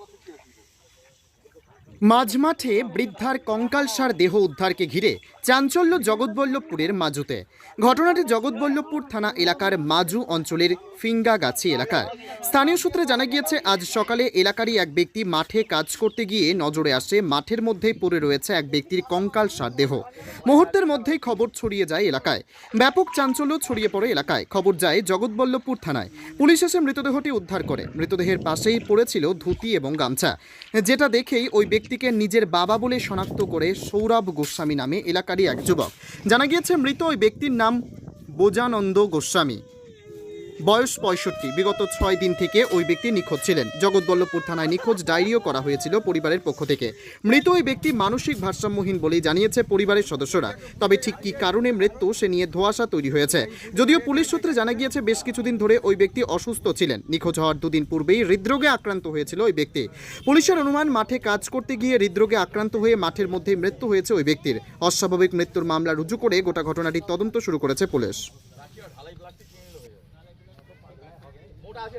আগত কি অসুবিধা মাঝমাঠে বৃদ্ধার কঙ্কাল কঙ্কালসার দেহ উদ্ধারকে ঘিরে চাঞ্চল্য জগৎবল্লভপুরের মাজুতে। ঘটনাটি জগৎবল্লভপুর থানা এলাকার মাজু অঞ্চলের ফিঙ্গাগাছি এলাকার। স্থানীয় সূত্রে জানা গিয়েছে, আজ সকালে এলাকারই এক ব্যক্তি মাঠে কাজ করতে গিয়ে নজরে আসে, মাঠের মধ্যেই পড়ে রয়েছে এক ব্যক্তির কঙ্কালসার দেহ। মুহূর্তের মধ্যেই খবর ছড়িয়ে যায় এলাকায়। ব্যাপক চাঞ্চল্য ছড়িয়ে পড়ে এলাকায়। খবর যায় জগৎবল্লভপুর থানায়। পুলিশ এসে মৃতদেহটি উদ্ধার করে। মৃতদেহের পাশেই পড়েছিল ধুতি এবং গামছা। যেটা দেখেই ওই ব্যক্তিকে নিজের বাবা বলে শনাক্ত করে সৌরভ গোস্বামী নামে এলাকারই এক যুবক। জানা গিয়েছে, মৃত ওই ব্যক্তির নাম বোজানন্দ গোস্বামী। বয়স পঁয়ষট্টি। বিগত ছয় দিন থেকে ওই ব্যক্তি নিখোঁজ ছিলেন। জগৎবল্লভপুর থানায় নিখোঁজ ডায়েরিও করা হয়েছিল পরিবারের পক্ষ থেকে। মৃত ওই ব্যক্তি মানসিক ভারসাম্যহীন বলেই জানিয়েছে পরিবারের সদস্যরা। তবে ঠিক কী কারণে মৃত্যু সে নিয়ে ধোঁয়াশা তৈরি হয়েছে। যদিও পুলিশ সূত্রে জানা গিয়েছে, বেশ কিছুদিন ধরে ওই ব্যক্তি অসুস্থ ছিলেন। নিখোঁজ হওয়ার দুদিন পূর্বেই হৃদরোগে আক্রান্ত হয়েছিল ওই ব্যক্তি। পুলিশের অনুমান, মাঠে কাজ করতে গিয়ে হৃদরোগে আক্রান্ত হয়ে মাঠের মধ্যেই মৃত্যু হয়েছে ওই ব্যক্তির। অস্বাভাবিক মৃত্যুর মামলা রুজু করে গোটা ঘটনাটির তদন্ত শুরু করেছে পুলিশ। আরে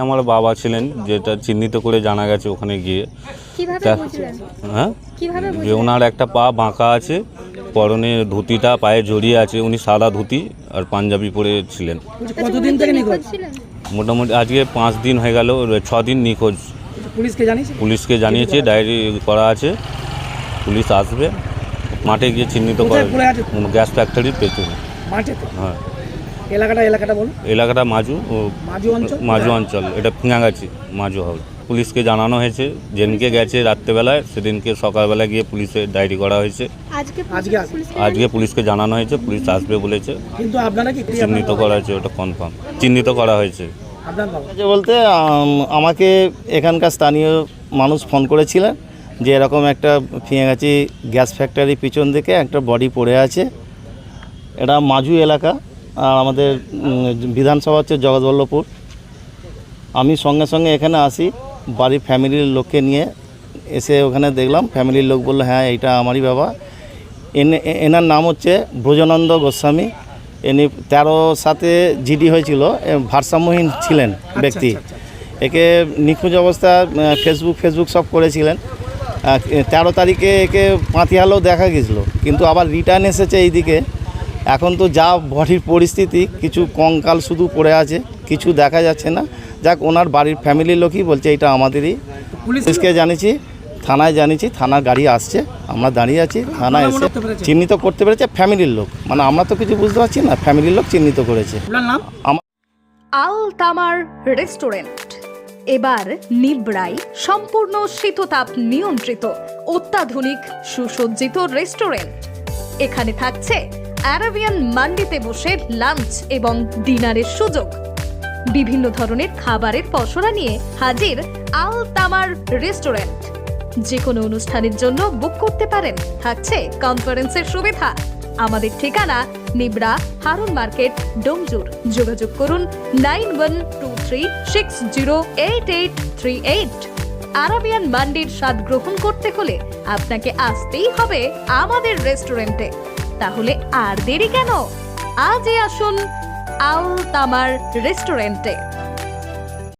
আমার বাবা ছিলেন যেটা চিহ্নিত করে জানা গেছে ওখানে গিয়ে। তা- হ্যাঁ? যে ওনার একটা পা বাঁকা আছে পরনে ধুতিটা পায়ে জড়িয়ে আছে উনি সাদা ধুতি আর পাঞ্জাবি পরে ছিলেন। কতদিন থেকে নিখোঁজ? ছিলেন? মোটামুটি আজকে পাঁচ দিন হয়ে গেল ছ দিন নিখোঁজ। পুলিশকে জানিস পুলিশকে জানিয়েছে ডায়েরি করা আছে পুলিশ আসবে। মাঠে গিয়ে চিহ্নিত করে গ্যাস ফ্যাক্টরির পেছনে। মাঠে হ্যাঁ। এলাকাটা এলাকাটা বলুন। এলাকাটা মাজু ও মাজু অঞ্চল? মাজু অঞ্চল এটা ফিঙাগাছি মাজু হবে। পুলিশকে জানানো হয়েছে যেদিনকে গেছে রাত্রেবেলায় সেদিনকে সকালবেলা গিয়ে পুলিশে ডায়েরি করা হয়েছে। আজকে আজকে পুলিশকে জানানো হয়েছে পুলিশ আসবে বলেছে। কিন্তু আপনারা কি চিহ্নিত করা হয়েছে ওটা কনফার্ম চিহ্নিত করা হয়েছে। যে বলতে আমাকে এখানকার স্থানীয় মানুষ ফোন করেছিলেন যে এরকম একটা ফিঙাগাছি গ্যাস ফ্যাক্টরি পিছন দিকে একটা বডি পড়ে আছে। এটা মাজু এলাকা, আর আমাদের বিধানসভা হচ্ছে জগৎবল্লভপুর। আমি সঙ্গে সঙ্গে এখানে আসি, বাড়ির ফ্যামিলির লোককে নিয়ে এসে ওখানে দেখলাম। ফ্যামিলির লোক বলল হ্যাঁ এইটা আমারই বাবা। এনে এনার নাম হচ্ছে ব্রজনন্দ গোস্বামী। ইনি তেরো সাথে জিডি হয়েছিল ভারসাম্যহীন ছিলেন ব্যক্তি। একে নিখোঁজ অবস্থা ফেসবুক ফেসবুক সব করেছিলেন। তেরো তারিখে একে পাঁতিয়ালেও দেখা গেছিল কিন্তু আবার রিটার্ন এসেছে এইদিকে। এখন তো যা বডির পরিস্থিতি কিছু কঙ্কাল শুধু পড়ে আছে কিছু দেখা যাচ্ছে না। যাক ওনার বাড়ির ফ্যামিলির লোকই বলছে এটা আমাদেরই। পুলিশ পুলিশকে জানিয়েছি থানায় জানিয়েছি থানার গাড়ি আসছে আমরা দাঁড়িয়ে আছি থানায় এসে চিহ্নিত করতে পেরেছে ফ্যামিলির লোক। মানে আমরা তো কিছু বুঝতে পারছি না ফ্যামিলির লোক চিহ্নিত করেছে। আল তামার রেস্টুরেন্ট। এবার নিবড়াই সম্পূর্ণ শীততাপ নিয়ন্ত্রিত অত্যাধুনিক সুসজ্জিত রেস্টুরেন্ট। এখানে থাকছে অ্যারাবিয়ান মান্ডিতে বসে লাঞ্চ এবং ডিনারের সুযোগ। বিভিন্ন ধরনের খাবারের পসরা নিয়ে হাজির আল তামার রেস্টুরেন্ট। যে কোনো অনুষ্ঠানের জন্য বুক করতে পারেন। থাকছে কনফারেন্সের সুবিধা। আমাদের ঠিকানা নিবড়া হারুন মার্কেট, ডোমজুর। যোগাযোগ করুন nine one two three six zero eight eight three eight. Arabian মান্ডির স্বাদ গ্রহণ করতে হলে আপনাকে আসতেই হবে আমাদের রেস্টুরেন্টে। তাহলে আর দেরি কেন? আজই আসুন আল তামার রেস্টুরেন্টে।